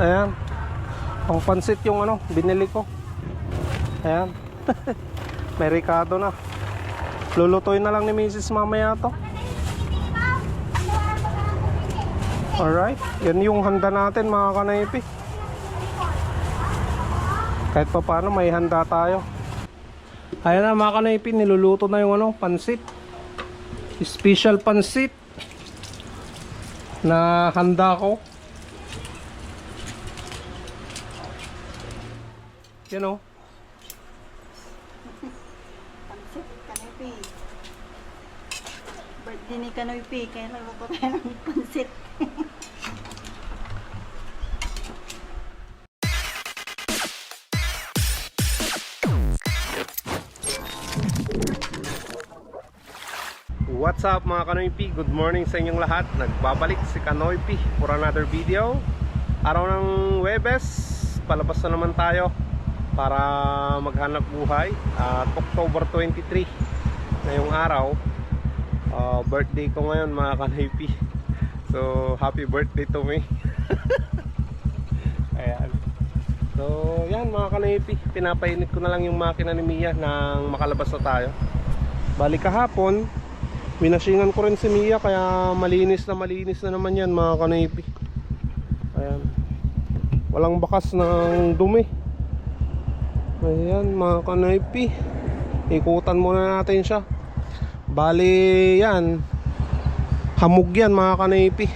Ayan. Pang pansit yung ano, binili ko. Ayan. May na. Lulutuin na lang ni Mrs. mamaya to. Alright. Yan yung handa natin mga kanaypi. Kahit pa paano may handa tayo. Ayan na mga kanaypi, niluluto na yung ano, pansit. Special pansit na handa ko. You know, Pansit, kanoypi. Birthday ni kanoypi, kaya nagluto tayo ng pansit. What's up mga Kanoypi? Good morning sa inyong lahat. Nagbabalik si Kanoypi for another video. Araw ng Webes, palabas na naman tayo para maghanap buhay. At October 23 ngayong araw. Uh, birthday ko ngayon mga Kanoypi. So, happy birthday to me. Ayan. So, yan mga Kanoypi. Pinapainit ko na lang yung makina ni Mia nang makalabas na tayo. Balik kahapon, Minasingan ko rin si Mia kaya malinis na malinis na naman yan mga kanipi. Ayan. Walang bakas ng dumi. Ayan mga kanipi. Ikutan muna natin siya. Bali yan. Hamog yan mga kanipi.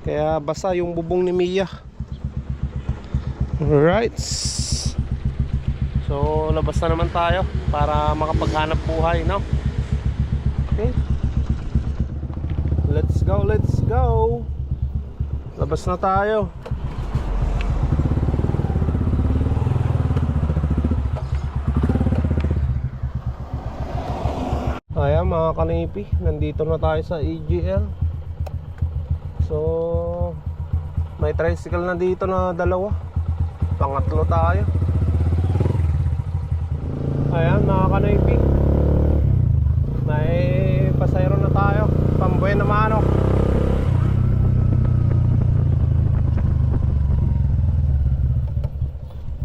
Kaya basa yung bubong ni Mia. Alright. So, labas na naman tayo para makapaghanap buhay, no? Okay. Let's go, let's go. Labas na tayo. Ayan mga kanipi, nandito na tayo sa EGL. So, may tricycle na dito na dalawa. Pangatlo tayo. Ayan mga kanaypi May pasayro na tayo Pambuhay na manok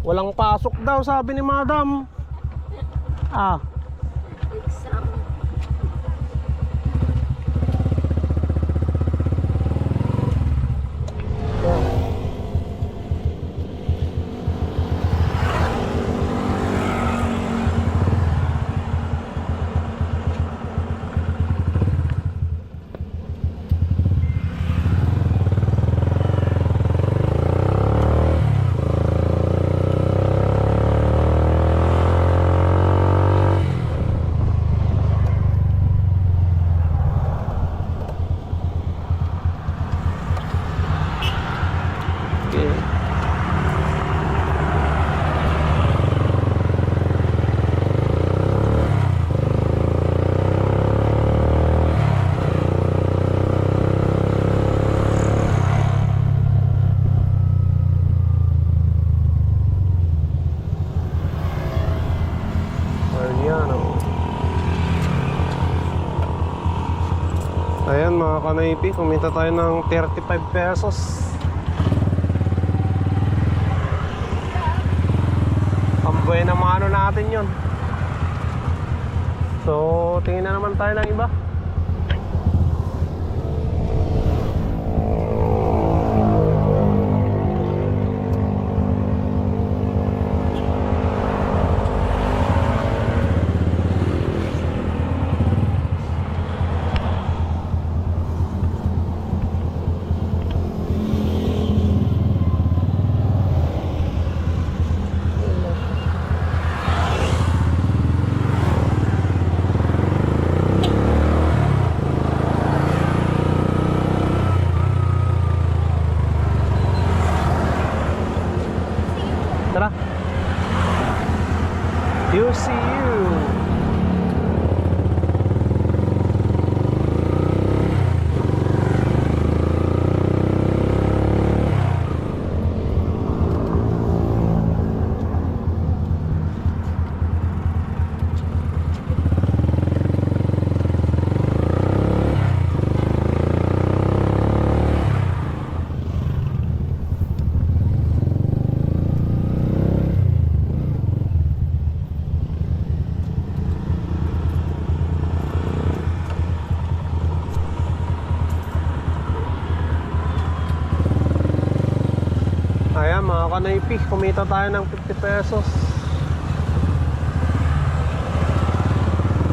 Walang pasok daw sabi ni madam Ah Exam. Okay Mariano Ayan mga kanaypi, kumita tayo ng 35 pesos. Ang buena mano natin yun. So, tingin na naman tayo ng iba mga kanaypi, kumita tayo ng 50 pesos.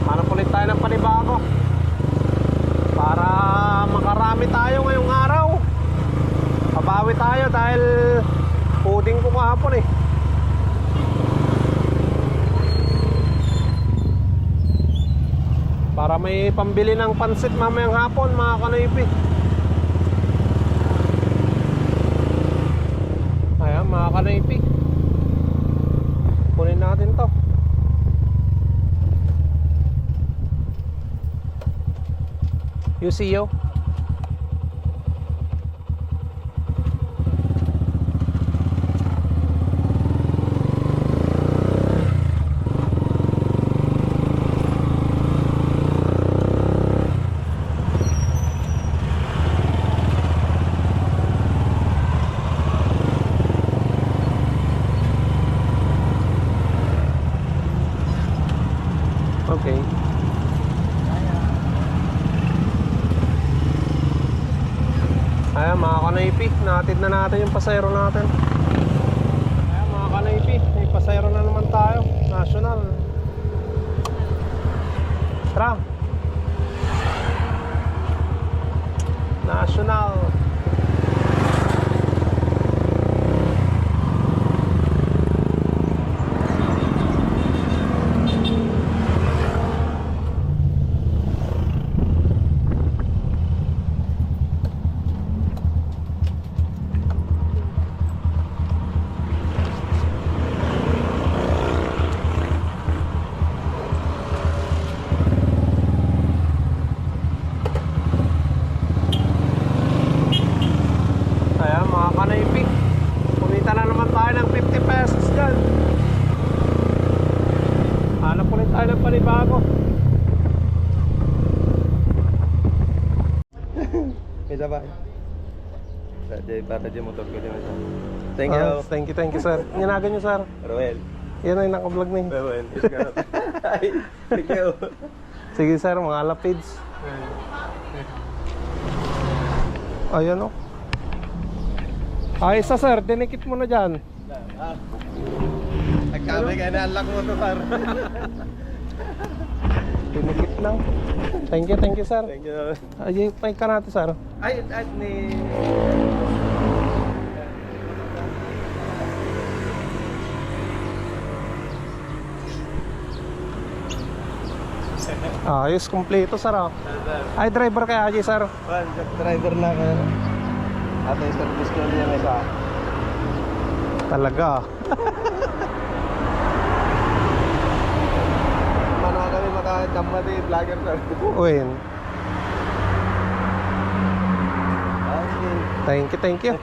Hanap ulit tayo ng panibago. Para makarami tayo ngayong araw. Pabawi tayo dahil puding ko kahapon eh. Para may pambili ng pansit mamayang hapon mga kanaypi. Ayan mga kanaypi. Kunin natin to. You see you? Okay. Ayan mga kanaypi, natid na natin yung pasayro natin. Para di motor ko din ito. Thank you. Ah, Thank you, thank you sir Nyanagan nyo sir Roel. Yan ay nakablog na yun Roel. is gonna- Ay, Thank you. Sige sir, mga lapids Ayan o Ay isa sir, dinikit mo na dyan Nagkamay ka na unlock mo to par. Dinikit lang Thank you, thank you sir Thank you. Ay, pay ka natin sir Ay, at ni... Ayos, kompleto sir ah. Ay, driver kaya Ajay sir One, driver na ka. At yung service ko niya may sa... Talaga di vlogger sir. Uwin Okay. Thank you, thank you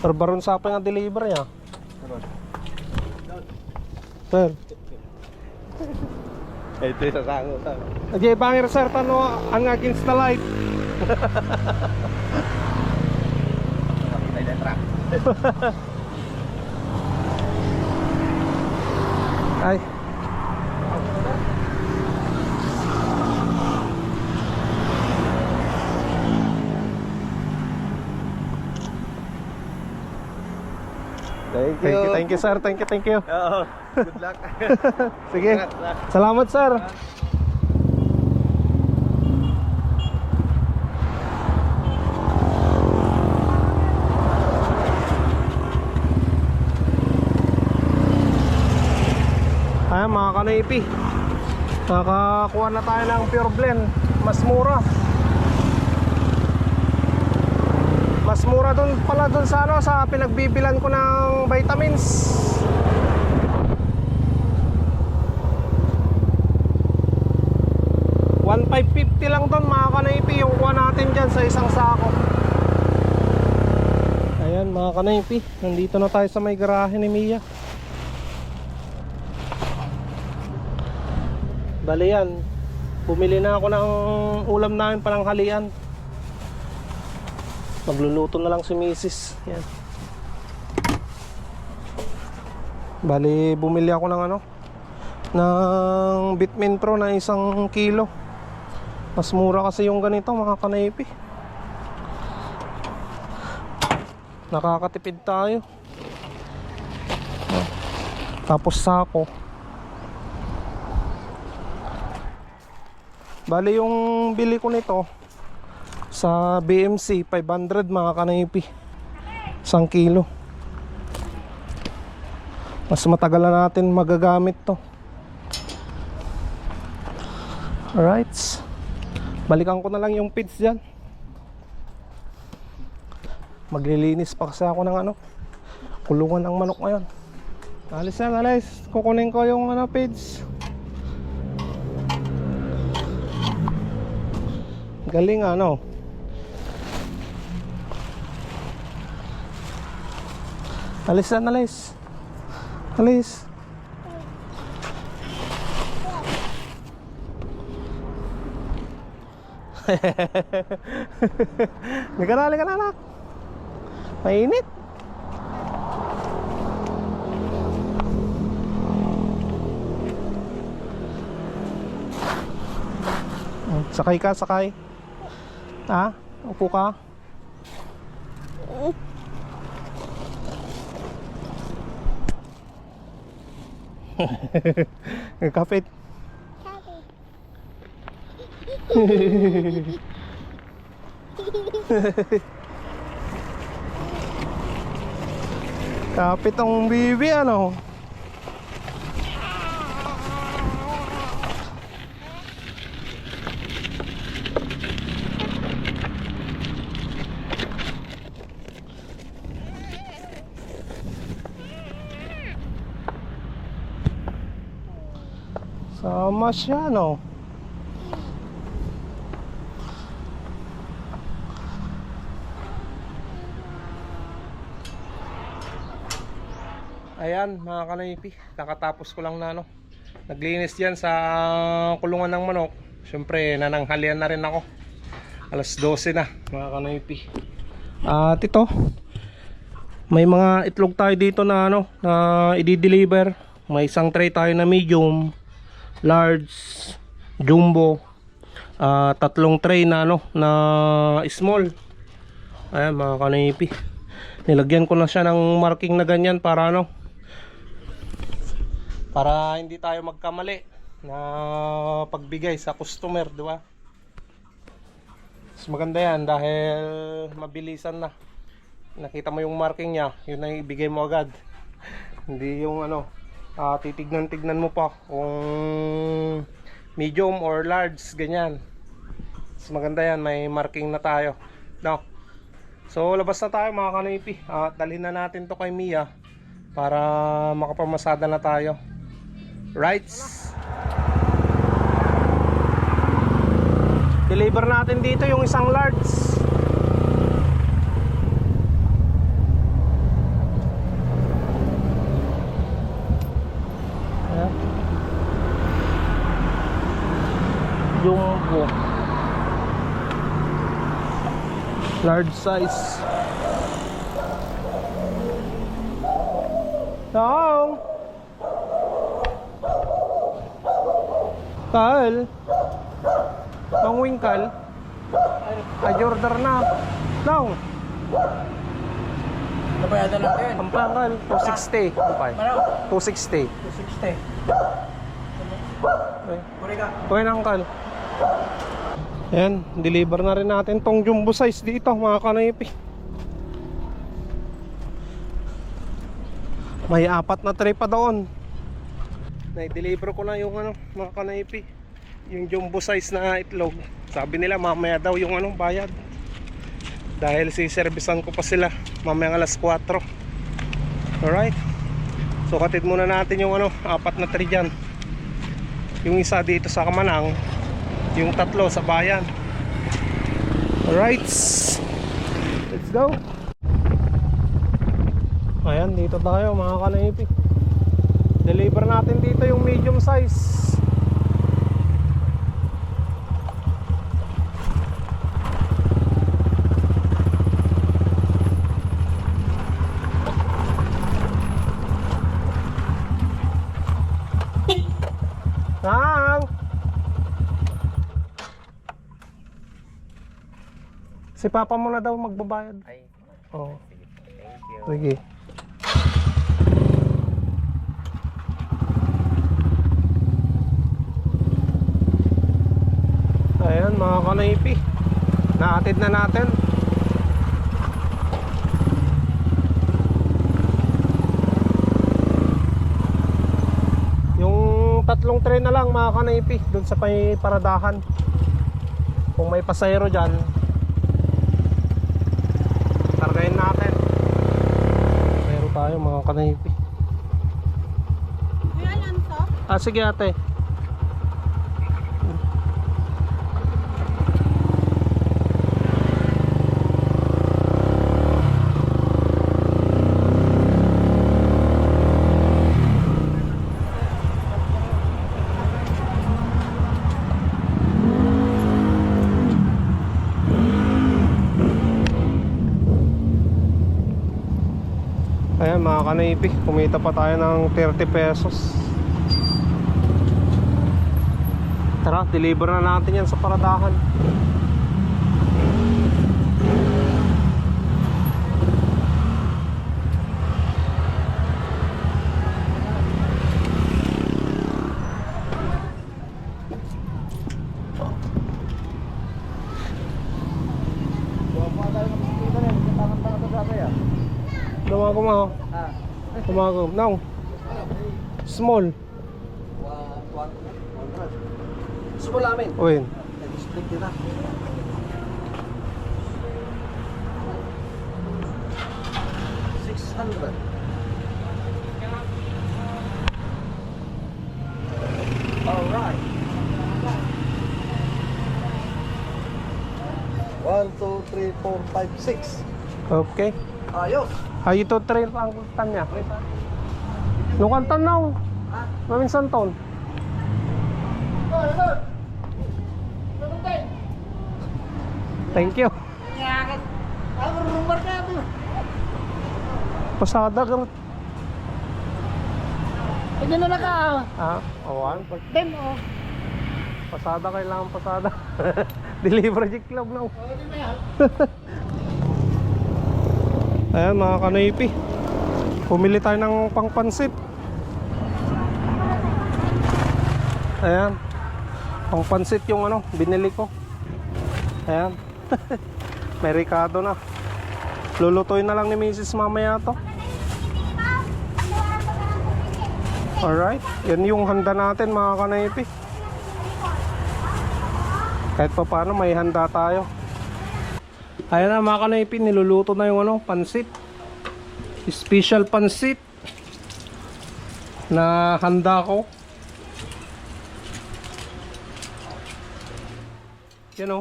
Pero baron sa nga deliver niya Sir Ito yung sasango sir. Ajay bangir sir tano ang against the light truck. Ay Thank you. Thank you, thank you sir, thank you, thank you Oo. Good luck. Sige, salamat sir Ayan mga kanaypi Nakakuha na tayo ng pure blend. Mas mura. Mas mura dun pala dun sa ano Sa pinagbibilan ko ng vitamins. 1,550 lang doon mga kanaypi yung kuha natin dyan sa isang sako. Ayan mga kanaypi Nandito na tayo sa may garahe ni Mia Bali yan Bumili na ako ng ulam namin pananghalian Magluluto na lang si Mrs. Yan Bali bumili ako ng ano ng Bitmin Pro na isang kilo. Mas mura kasi yung ganito mga kanaypi. Nakakatipid tayo. Tapos sako. Bali yung bili ko nito sa BMC 500 mga kanaypi. Isang kilo. Mas matagal na natin magagamit to. Alright. Balikan ko na lang yung pits dyan. Maglilinis pa kasi ako ng ano. Kulungan ng manok ngayon. Alis yan, alis. Kukunin ko yung ano, page. Galing ano. Alis yan, alis. Alis. Halika na, halika na anak. Mainit. Sakay ka, sakay. Ha? Upo ka. Kapit. Kapit ang bibi ano. Sama siya no. Ayan mga kanaypi, nakatapos ko lang na ano. Naglinis yan sa kulungan ng manok. Siyempre nananghalian na rin ako. Alas 12 na mga kanaypi. At ito, may mga itlog tayo dito na ano, na i-deliver. May isang tray tayo na medium, large, jumbo. ah tatlong tray na ano, na small. Ayan mga kanaypi. Nilagyan ko na siya ng marking na ganyan para ano, para hindi tayo magkamali na pagbigay sa customer, di ba? Mas maganda yan dahil mabilisan na. Nakita mo yung marking niya, yun na ibigay mo agad. hindi yung ano, ah, titignan-tignan mo pa kung medium or large, ganyan. Mas maganda yan, may marking na tayo. No? So labas na tayo mga kanipi at dalhin na natin to kay Mia para makapamasada na tayo. Rights. Deliver natin dito yung isang large. Ayan. Jumbo. Large size. Tong. Kal. Tong wingkal. Ay, order na. Tong. Nabayadan natin. Pampangkal. 260. Pampay. Ano? 260. 260. Okay. Okay na, Uncle. Ayan, deliver na rin natin tong jumbo size dito mga kanipi. May apat na tray pa doon. Na-deliver ko na yung ano, mga kanipi. Yung jumbo size na itlog. Sabi nila mamaya daw yung ano, bayad. Dahil siservisan ko pa sila mamaya alas 4. Alright. So katid muna natin yung ano, apat na tray dyan yung isa dito sa Kamanang yung tatlo sa bayan. Alright. Let's go. Ayan dito tayo mga kanaipi deliver natin dito yung medium size Nang! Si Papa mo na daw magbabayad. Ay, Oo. Thank you. Sige. Ayan mga kanaypi. Naatid na natin. Yung tatlong tren na lang mga kanaypi dun sa may paradahan. Kung may pasayro dyan, kanaypi. Kuya Lanto? Ah, sige ate. Ayan mga kanaypi, kumita pa tayo ng 30 pesos. Tara, deliver na natin yan sa paradahan. Lumago mo. Ah. Small. one, one, one. Gusto mo lamin? Uy. Six hundred. Alright. One, two, three, four, five, six. Okay. Ayos. Ay, ito trail ang tan niya. Nukan tan na. Maminsan ton. Thank you. Pasada ka. Pwede na ka. Ah, awan. Dem oh. Pasada kailangan pasada. Delivery club lang. Ayan mga kanaypi. Pumili tayo ng pangpansit. Ayan. Pangpansit yung ano, binili ko. Ayan. May ricado na. Lulutuin na lang ni Mrs. mamaya to. Alright. Yan yung handa natin mga kanaypi. Kahit pa paano may handa tayo. Ayan na mga kanaypi, niluluto na yung ano, pansit. Special pansit na handa ko. Yan o.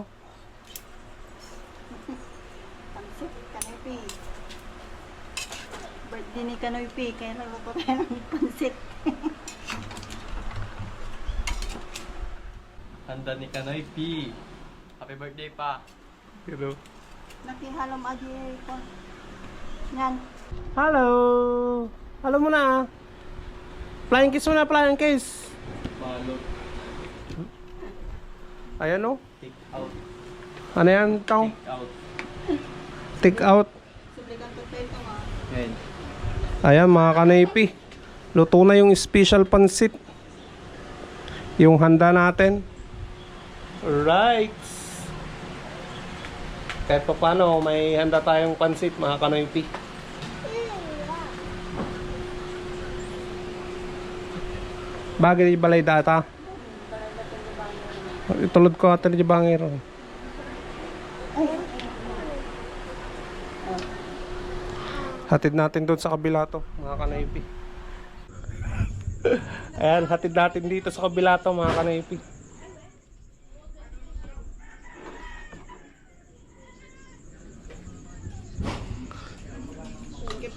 Pansit, Kanoypi. Birthday ni Kanoypi, kaya nagluto tayo ng pansit. Handa ni Kanoy P. Happy birthday pa. Yan o. Nakihalom adi ko. Yan. Hello! Alam mo na ah. Flying kiss mo na, flying kiss. Balot. Ayan o. Take out. Ano yan, Tong? Take out. Take out. Sublikan ko tayo ito nga. Yan. Ayan mga kanaypi. Luto na yung special pansit. Yung handa natin. Right. Kahit pa paano, may handa tayong pansit mga kanaypi. Bagay di balay data. Itulod ko ata di bangero. Hatid natin doon sa kabila to, mga kanaypi. Ayan, hatid natin dito sa kabila to, mga kanaypi.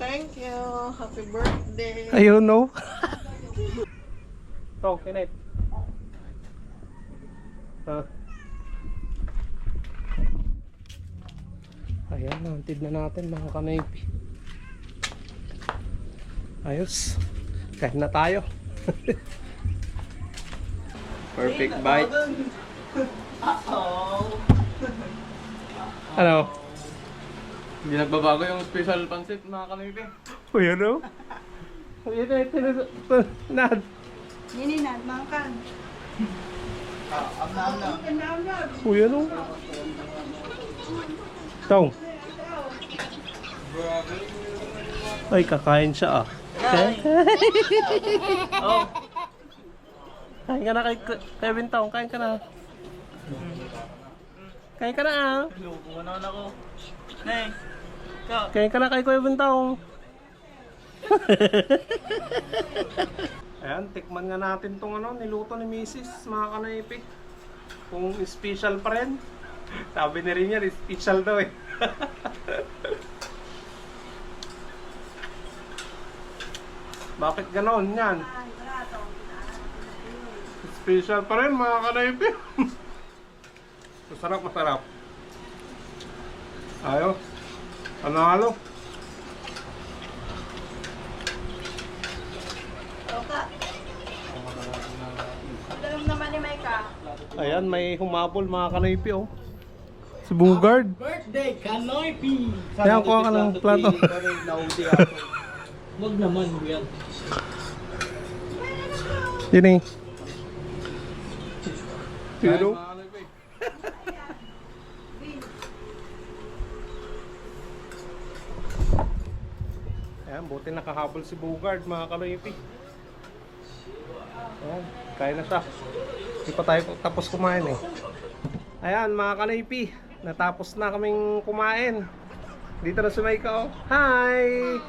Thank you. Happy birthday. Ayun, no? to, kinait. Ah. Ayan, hatid na natin, mga kanaypi. Ayos. Kain na tayo. Perfect bite. Ano? Hindi nagbabago yung special pancit mga kanoypi. Uy, ano? Ano? Ito, ito, ito, Nad. Nininan, makan. Uy, ano? Tong. Ay, kakain siya ah. Oh, Kain ka na kay Kevin Tong, kain ka na. Kain ka na ah. loko naman ako. Nay, ka. Kain ka na kay Kuya Bintang. Ayan, tikman nga natin tong ano, niluto ni Mrs. mga kanaypi. Kung special pa rin. Sabi ni rin yan, special daw eh. Bakit ganon yan? Special pa rin mga kanaypi. masarap, masarap. Ayo. Panalo. Oka. Dalam naman ni Maika. Ayan, may humabol mga kanaypi oh. Si Bugard. Birthday, Kanoypi! Ayan, kuha ka ng plato. Wag naman, yan. Yun eh. Kain, Yun oh. mga kanoypi. Ayan, buti nakahabol si Bugard mga kanaypi. Ayan, kaya na siya. Hindi pa tayo tapos kumain eh. Ayan mga kanaypi, natapos na kaming kumain. Dito na si Maika oh. Hi!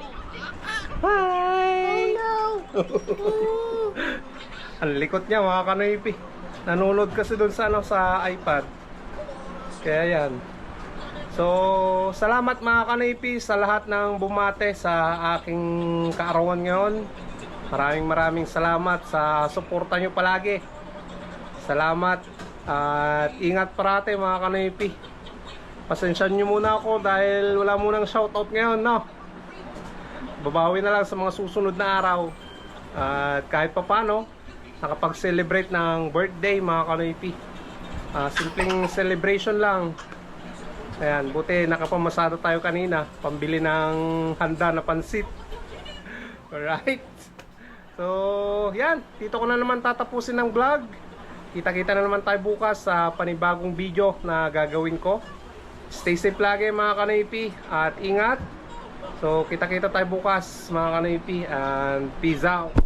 Hi! Ang likot niya mga kanaypi. Nanonood kasi doon sa ano sa iPad. Kaya yan. So, salamat mga kanaypi sa lahat ng bumate sa aking kaarawan ngayon. Maraming maraming salamat sa suporta nyo palagi. Salamat at ingat parate mga kanaypi. Pasensya nyo muna ako dahil wala munang shoutout ngayon, no? Babawi na lang sa mga susunod na araw. At kahit papano, nakapag-celebrate ng birthday mga kanaypi. Ah, simpleng celebration lang. Ayan, buti nakapamasada tayo kanina. Pambili ng handa na pansit. Alright. So, yan. Dito ko na naman tatapusin ng vlog. Kita-kita na naman tayo bukas sa panibagong video na gagawin ko. Stay safe lagi mga kanaypi. At ingat. So, kita-kita tayo bukas mga kanaypi. And peace out.